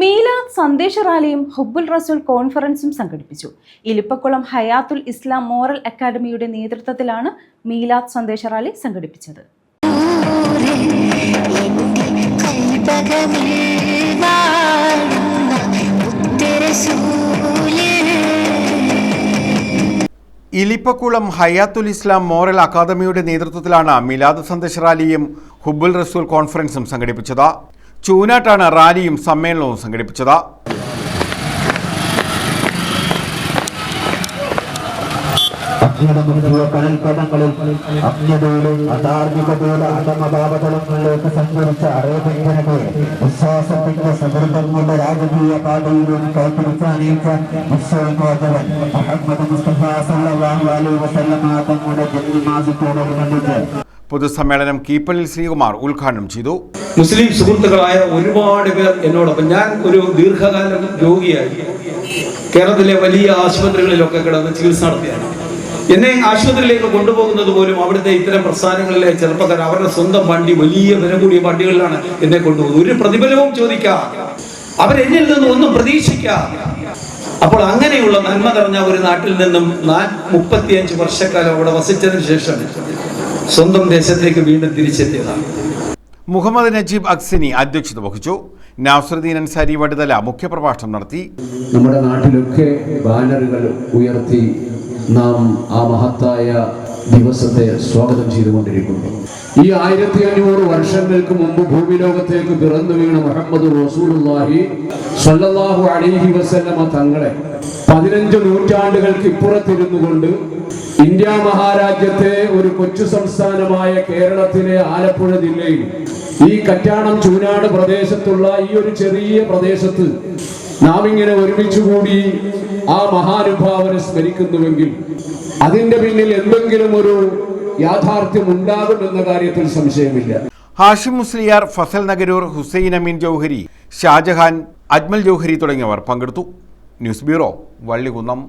മീലാദ് സന്ദേശ റാലിയും ഹുബുൽ റസൂൽ കോൺഫറൻസും സംഘടിപ്പിച്ചു. ഇലിപ്പക്കുളം ഹയാത്തുൽ ഇസ്ലാം മോറൽ അക്കാദമിയുടെ നേതൃത്വത്തിലാണ് മീലാദ് സന്ദേശ റാലി സംഘടിപ്പിച്ചത്. ഇലിപ്പക്കുളം ഹയാത്തുൽ ഇസ്ലാം മോറൽ അക്കാദമിയുടെ നേതൃത്വത്തിലാണ് മിലാദ് സന്ദേശ റാലിയും ഹുബുൽ റസൂൽ കോൺഫറൻസും സംഘടിപ്പിച്ചത്. ചൂനാട്ടാണ് റാലിയും സമ്മേളനവും സംഘടിപ്പിച്ചത്. അജ്ഞതമുദ്ര കടൽപ്പടങ്ങളിൽ അജ്ഞതയുടെ അധാർമികതയുടെ അധമഭാവതലങ്ങളിലേക്ക് സഞ്ചരിച്ച അറേബ്യനെ വിശ്വാസത്തിന്റെ സൗഹൃദങ്ങളുടെ രാജകീയ പാതയിലൂടെ കൈപ്പിടിച്ച് അനയിച്ച വിശ്വവിമോചകൻ മുഹമ്മദ് മുസ്തഫ സല്ലല്ലാഹു അലൈഹി വസല്ലമ തങ്ങളുടെ ജന്മമാസത്തോടനുബന്ധിച്ച് പൊതുസമ്മേളനം കീപ്പള്ളിൽ ശ്രീകുമാർ ഉദ്ഘാടനം ചെയ്തു. മുസ്ലിം സുഹൃത്തുക്കളായ ഒരുപാട് പേർ എന്നോടൊപ്പം ഞാൻ ഒരു ദീർഘകാലം രോഗിയായി. കേരളത്തിലെ വലിയ ആശുപത്രികളിലൊക്കെ കിടന്ന് ചികിത്സ നടത്തിയാണ്. എന്നെ ആശുപത്രിയിലേക്ക് കൊണ്ടുപോകുന്നത് പോലും അവിടുത്തെ ഇത്തരം പ്രസ്ഥാനങ്ങളിലെ ചെറുപ്പക്കാർ അവരുടെ സ്വന്തം വണ്ടി വലിയ വില കൂടിയ വണ്ടികളിലാണ് എന്നെ കൊണ്ടുപോകുന്നത്. ഒരു പ്രതിഫലവും ചോദിക്കാം. അവരെന്നിൽ നിന്ന് ഒന്നും പ്രതീക്ഷിക്കാം. അപ്പോൾ അങ്ങനെയുള്ള നന്മ നിറഞ്ഞ ഒരു നാട്ടിൽ നിന്നും ഞാൻ മുപ്പത്തിയഞ്ച് വർഷക്കാലം അവിടെ വസിച്ചതിന് ശേഷം സ്വന്തം ദേശത്തേക്ക് വീണ്ടും തിരിച്ചെത്തിയതാണ്. മുഹമ്മദ് നജീബ് അക്സിനി അധ്യക്ഷത വഹിച്ചു. നാസറുദ്ദീൻ അൻസാരി വടുതല മുഖ്യപ്രഭാഷണം നടത്തി. നമ്മുടെ നാട്ടിലൊക്കെ ബാനറുകൾ ഉയർത്തി നാം ആ മഹത്തായ ദിവസത്തെ സ്വാഗതം ചെയ്തുകൊണ്ടിരിക്കുന്നു. ഈ ആയിരത്തി അഞ്ഞൂറ് വർഷങ്ങൾക്ക് മുമ്പ് ഭൂമിലോകത്തേക്ക് പിറന്നു വീണ മുഹമ്മദ് റസൂലുള്ളാഹി സ്വല്ലല്ലാഹു അലൈഹി വസല്ലമ തങ്ങളെ പതിനഞ്ച് നൂറ്റാണ്ടുകൾക്ക് ഇപ്പുറത്തിരുന്നു കൊണ്ട് ഇന്ത്യ മഹാരാജ്യത്തെ ഒരു കൊച്ചു സംസ്ഥാനമായ കേരളത്തിലെ ആലപ്പുഴ ജില്ലയിൽ ഈ കറ്റാണം ചൂനാട് പ്രദേശത്തുള്ള ഈ ഒരു ചെറിയ പ്രദേശത്ത് നാം ഇങ്ങനെ ഒരുമിച്ചുകൂടി ആ മഹാനുഭാവനെ സ്മരിക്കുന്നുവെങ്കിൽ അതിന്റെ പിന്നിൽ എന്തെങ്കിലും ഒരു യാഥാർത്ഥ്യം ഉണ്ടാകുമെന്ന കാര്യത്തിൽ സംശയമില്ല. ഹാഷിം മുസ്ലിയാർ ഫസൽ നഗരൂർ ഹുസൈൻ അമീൻ ജൗഹരി ഷാജഹാൻ അജ്മൽ ജൗഹരി തുടങ്ങിയവർ പങ്കെടുത്തു. News bureau Vallikunnam.